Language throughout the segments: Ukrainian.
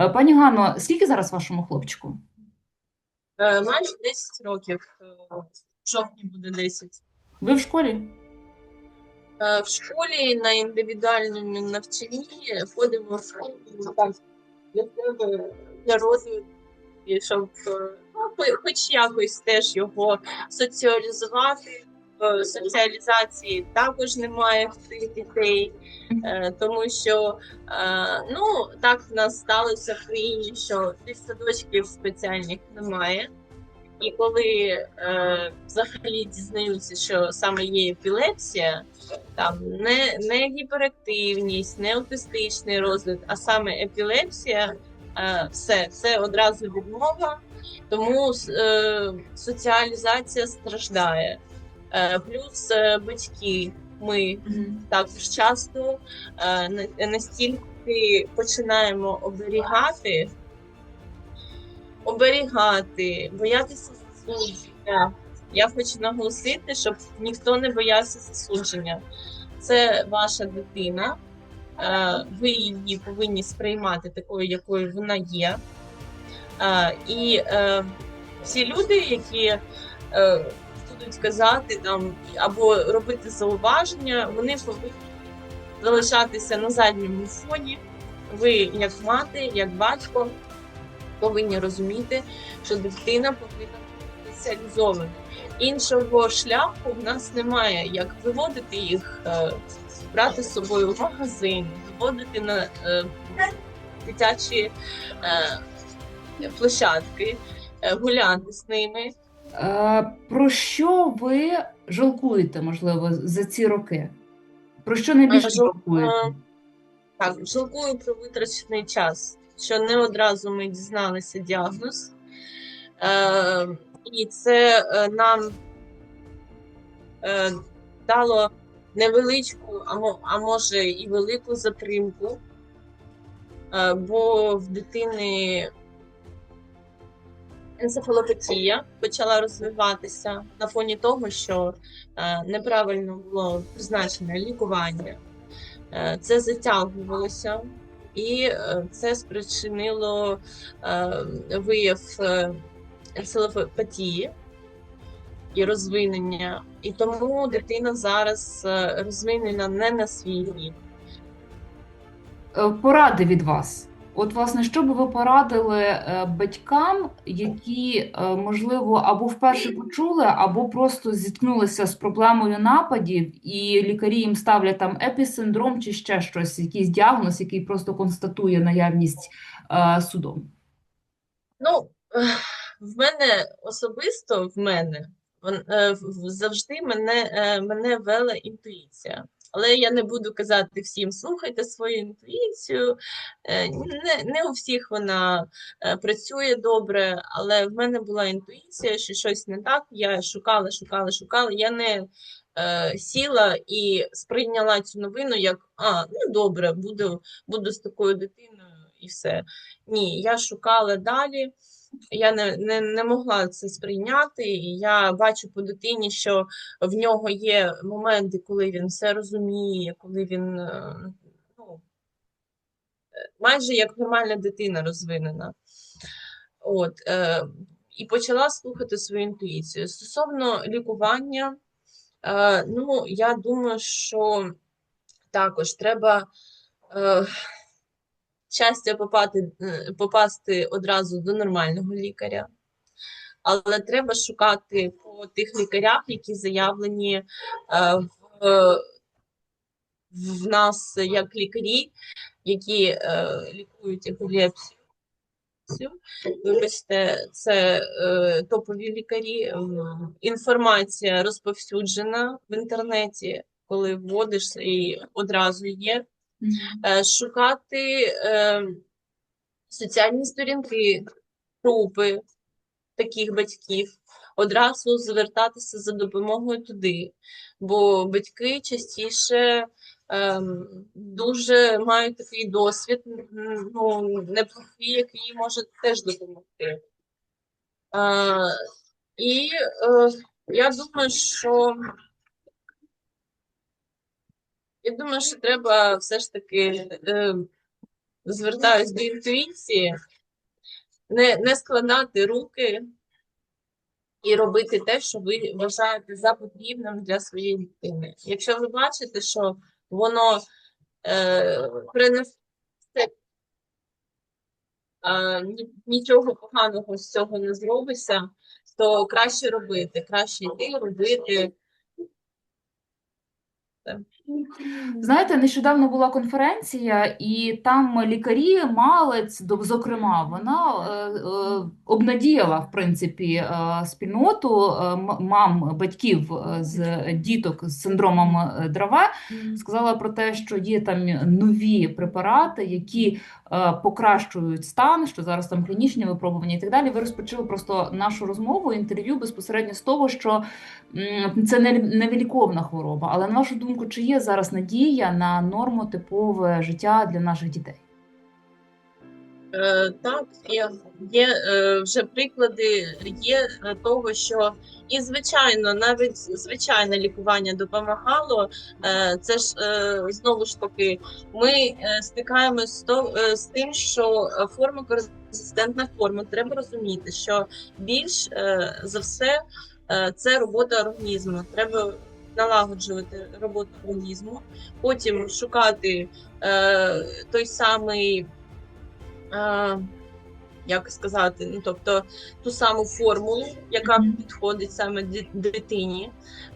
Е, Пані Ганно, скільки зараз вашому хлопчику? Е, Майже 10 років. е, В жовтні буде 10. Ви в школі? В школі на індивідуальному навчанні ходимо в школу для себе, для розвитку, щоб ну, хоч якось теж його соціалізувати. Соціалізації також немає в цих дітей, е, тому що е, ну так в нас сталося в країні, що садочків спеціальних немає. І коли е, взагалі дізнаються, що саме є епілепсія, там не, не гіперактивність, не аутистичний розлад, а саме епілепсія, е, все, це одразу відмова, тому е, соціалізація страждає. Е, плюс е, батьки, ми також часто е, настільки починаємо оберігати, оберігати, боятися засудження. Я хочу наголосити, щоб ніхто не боявся засудження. Це ваша дитина, ви її повинні сприймати такою, якою вона є. І всі люди, які будуть казати там або робити зауваження, вони повинні залишатися на задньому фоні. Ви, як мати, як батько, повинні розуміти, що дитина повинна бути спеціалізована. Іншого шляху в нас немає, як виводити їх, е, брати з собою в магазин, виводити на е, дитячі е, площадки, гуляти з ними. Е, Про що ви жалкуєте, можливо, за ці роки? Про що найбільше Е, жалкуєте? е, Так, жалкую про витрачений час, що не одразу ми дізналися діагноз. Е, і це нам е, дало невеличку, а, а може і велику затримку, е, бо в дитини енцефалопатія почала розвиватися на фоні того, що е, неправильно було призначене лікування. Е, Це затягувалося, і е, це спричинило вияв енцефалопатії і розвинення. І тому дитина зараз розвинена не на свій рік. Поради від вас. От, власне, що би ви порадили е, батькам, які, е, можливо, або вперше почули, або просто зіткнулися з проблемою нападів, і лікарі їм ставлять там епісиндром чи ще щось, якийсь діагноз, який просто констатує наявність е, судом. Ну, в мене особисто в мене е, завжди мене, е, мене вела інтуїція. Але я не буду казати всім, слухайте свою інтуїцію. Е, Не, не у всіх вона е, працює добре, але в мене була інтуїція, що щось не так. Я шукала, шукала, шукала. Я не е, сіла і сприйняла цю новину як а, ну добре, буду, буду з такою дитиною і все. Ні, я шукала далі. Я не, не, не могла це сприйняти. І я бачу по дитині, що в нього є моменти, коли він все розуміє, коли він е, ну, е, майже як нормальна дитина розвинена. От, е, і почала слухати свою інтуїцію. Стосовно лікування, е, ну, я думаю, що також треба. Е, щастя попати, е, попасти одразу до нормального лікаря, але треба шукати по тих лікарях, які заявлені е, в, в нас як лікарі, які е, лікують епілепсію. Вибачте, це топові лікарі. Інформація розповсюджена в інтернеті, коли вводиш і одразу є шукати е, соціальні сторінки, групи таких батьків, одразу звертатися за допомогою туди, бо батьки частіше ем, дуже мають такий досвід, ну, неплохий, який може теж допомогти. Е, і е, я думаю, що я думаю, що треба все ж таки е, звертаюсь до інтуїції, не, не складати руки і робити те, що ви вважаєте за потрібним для своєї дитини. Якщо ви бачите, що воно е, принесе е, нічого поганого з цього не зробиться, то краще робити, краще йти, робити. Знаєте, нещодавно була конференція, і там лікарі, Малець, зокрема, вона е, е, обнадіяла, в принципі, е, спільноту мам, батьків з діток з синдромом Драва. Сказала про те, що є там нові препарати, які покращують стан, що зараз там клінічні випробування і так далі. Ви розпочали просто нашу розмову, інтерв'ю безпосередньо з того, що це не невиліковна хвороба. Але на вашу думку, чи є зараз надія на нормотипове життя для наших дітей? Е, Так, є, є е, вже приклади є е, того, що і звичайно, навіть звичайне лікування допомагало. Е, Це ж е, знову ж таки, ми е, стикаємося з, то- е, з тим, що е, фармакорезистентна форма, треба розуміти, що більш е, за все е, це робота організму. Треба налагоджувати роботу організму, потім шукати е, той самий е, як сказати, ну тобто ту саму формулу, яка підходить саме дитині,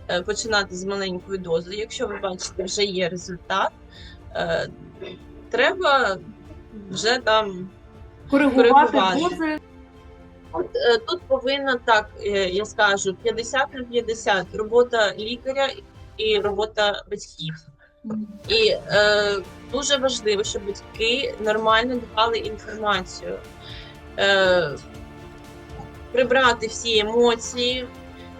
е, починати з маленької дози. Якщо ви бачите, вже є результат, е, треба вже там. Коригувати Коригувати. дози. От, е, тут повинна так, е, я скажу, 50 на 50 робота лікаря і робота батьків. І е, дуже важливо, щоб батьки нормально давали інформацію, е, прибрати всі емоції,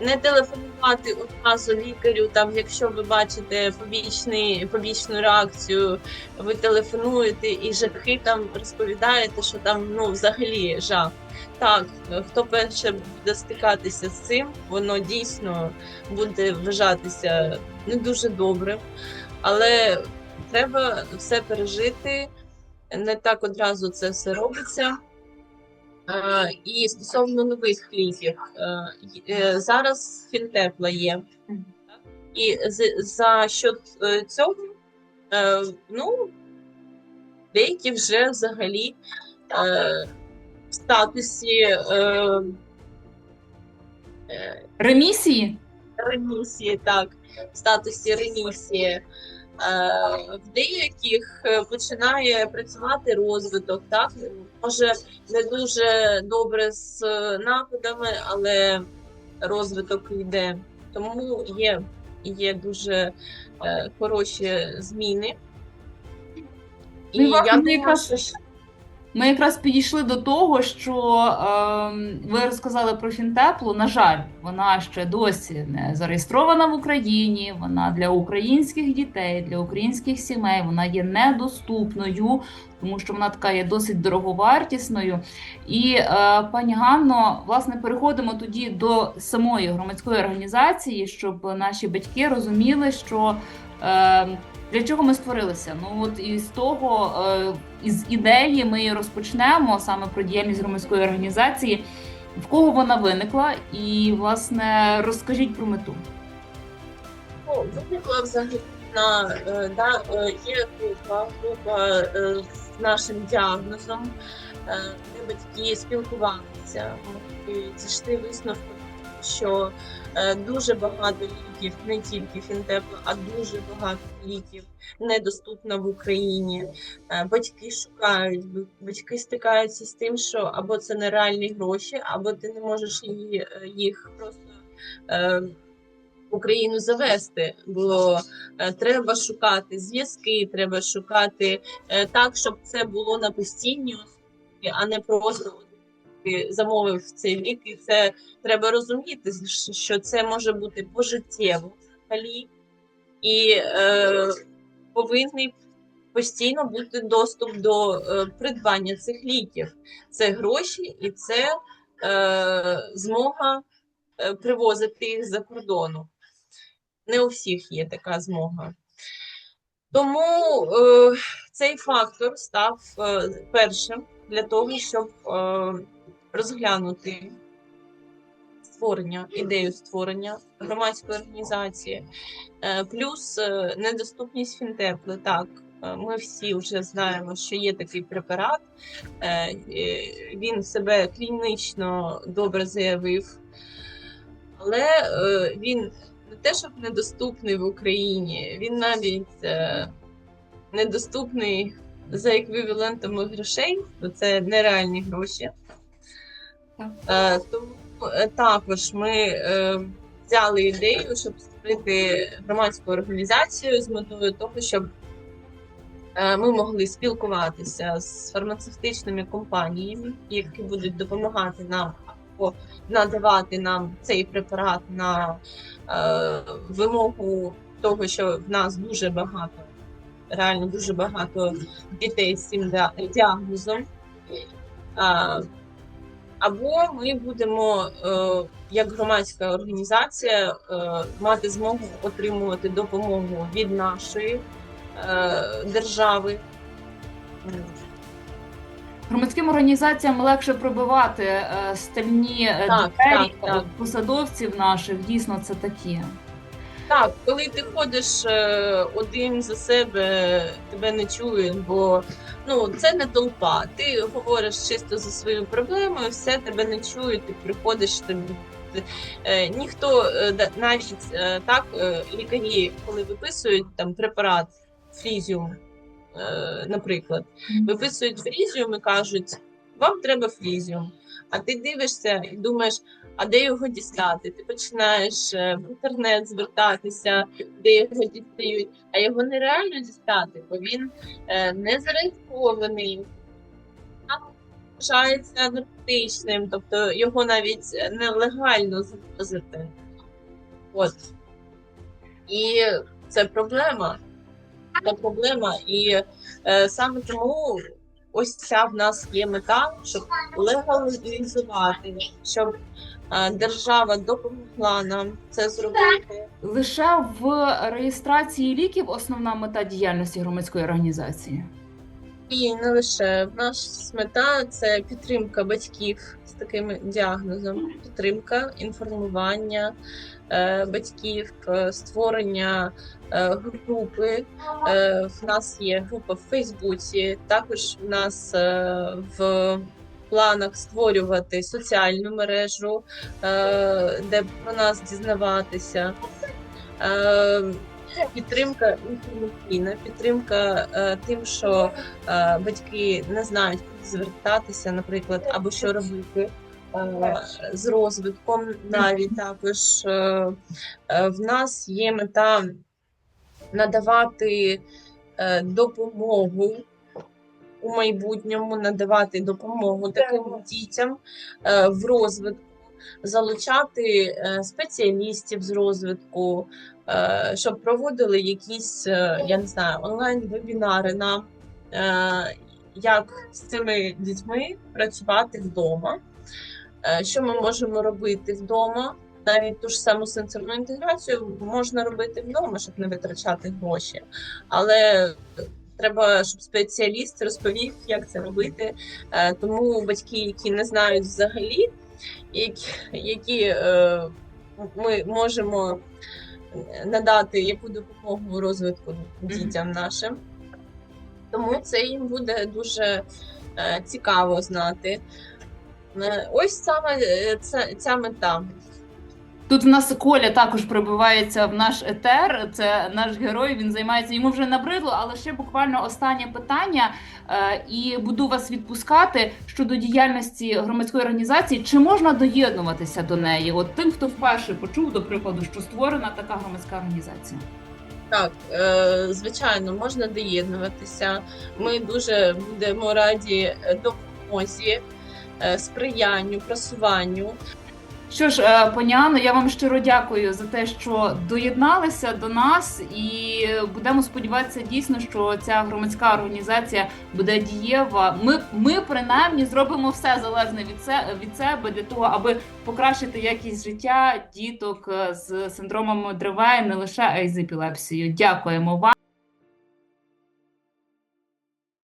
не телефонувати одразу лікарю. Там, якщо ви бачите побічний, побічну реакцію, ви телефонуєте і жахи там розповідаєте, що там ну взагалі жах. Так, хто перше буде стикатися з цим, воно дійсно буде вважатися не дуже добрим. Але треба все пережити, не так одразу це все робиться. Е, І стосовно нових ліків, е, е, зараз фінтепла є. І за що цього, ну, деякі вже взагалі в статусі Ремісії? ремісії, так, в статусі ремісії. Е, В деяких е, починає працювати розвиток, так може не дуже добре з е, нападами, але розвиток йде. Тому є, є дуже хороші зміни. І я думаю, що Ми якраз підійшли до того, що ем, ви розказали про фінтеплу. На жаль, вона ще досі не зареєстрована в Україні. Вона для українських дітей, для українських сімей. Вона є недоступною, тому що вона така є досить дороговартісною. І е, пані Ганно, власне, переходимо тоді до самої громадської організації, щоб наші батьки розуміли, що. Е, для чого ми створилися? Ну от із того, е, із ідеї ми розпочнемо саме про діяльність громадської організації. В кого вона виникла, і власне розкажіть про мету. Виникла взагалі на е, да, е, є група, група з нашим діагнозом, де батьки спілкувалися і зійшли висновку, що е, дуже багато ліків, не тільки фінтепла, а дуже багато ліків недоступно в Україні. Е, Батьки шукають, батьки стикаються з тим, що або це нереальні гроші, або ти не можеш е, їх просто. Україну завести, бо треба шукати зв'язки, треба шукати так, щоб це було на постійній основі, а не просто ти замовив цей лік, і це треба розуміти, що це може бути пожиттєво взагалі, і е, повинний постійно бути доступ до е, придбання цих ліків. Це гроші і це е, змога е, привозити їх за кордону. Не у всіх є така змога. Тому е, цей фактор став е, першим для того, щоб е, розглянути створення, ідею створення громадської організації, Е, плюс е, недоступність фінтепли. Так, е, ми всі вже знаємо, що є такий препарат. Він себе клінічно добре заявив, але він не те, щоб недоступний в Україні, він навіть недоступний за еквівалентами грошей, бо це нереальні гроші. Е, Тому е, також ми е, взяли ідею, щоб створити громадську організацію з метою того, щоб ми могли спілкуватися з фармацевтичними компаніями, які будуть допомагати нам або надавати нам цей препарат на вимогу того, що в нас дуже багато, реально дуже багато дітей з цим діагнозом. Або ми будемо е, як громадська організація е, мати змогу отримувати допомогу від нашої е, держави. Громадським організаціям легше пробивати стальні Так, двері так, так. посадовців наших. Дійсно, це такі. Так, коли ти ходиш один за себе, тебе не чують, бо ну це не толпа. Ти говориш чисто за свою проблему, і все тебе не чують. Ти приходиш тобі. Е, ніхто е, навіть е, так лікарі, коли виписують там препарат фрізіум, наприклад, виписують фрізіум і кажуть, вам треба фрізіум. А ти дивишся і думаєш, а де його дістати? Ти починаєш е, в інтернет звертатися, де його дістають, а його нереально дістати, бо він е, не зареєстрований, вважається наркотичним, тобто його навіть нелегально завозити. От. І це проблема. Це проблема. І е, саме тому ось ця в нас є мета, щоб легалізувати, щоб е, держава допомогла нам це зробити. Лише в реєстрації ліків основна мета діяльності громадської організації. І не лише нас мета це підтримка батьків з таким діагнозом, підтримка, інформування батьків, е, створення е, групи. Е, в нас є група в Фейсбуці. Також в нас е, в планах створювати соціальну мережу, е, де про нас дізнаватися. Е, Підтримка інформаційна, підтримка е, тим, що е, батьки не знають, куди звертатися, наприклад, або що робити е, з розвитком. Навіть також е, е, в нас є мета надавати е, допомогу у майбутньому, надавати допомогу таким дітям е, в розвитку, залучати е, спеціалістів з розвитку, е, щоб проводили якісь, е, я не знаю, онлайн-вебінари нам, е, як з цими дітьми працювати вдома, Е, що ми можемо робити вдома. Навіть ту ж саму сенсорну інтеграцію можна робити вдома, щоб не витрачати гроші. Але треба, щоб спеціаліст розповів, як це робити. Е, Тому батьки, які не знають взагалі, які, які е, ми можемо надати яку допомогу у розвитку дітям нашим. Тому це їм буде дуже е, цікаво знати. Е, Ось саме е, ця, ця мета. Тут в нас Коля також прибивається в наш етер. Це наш герой. Він займається йому вже набридло, але ще буквально останнє питання. е, І буду вас відпускати щодо діяльності громадської організації. Чи можна доєднуватися до неї? От тим, хто вперше почув, до прикладу, що створена така громадська організація. Так, звичайно, можна доєднуватися. Ми дуже будемо раді допомозі, сприянню, просуванню. Що ж, е, пані Анно, я вам щиро дякую за те, що доєдналися до нас, і будемо сподіватися дійсно, що ця громадська організація буде дієва. Ми, ми принаймні зробимо все залежне від се від себе для того, аби покращити якість життя діток е, з синдромом Древе, не лише з епілепсією. Дякуємо вам.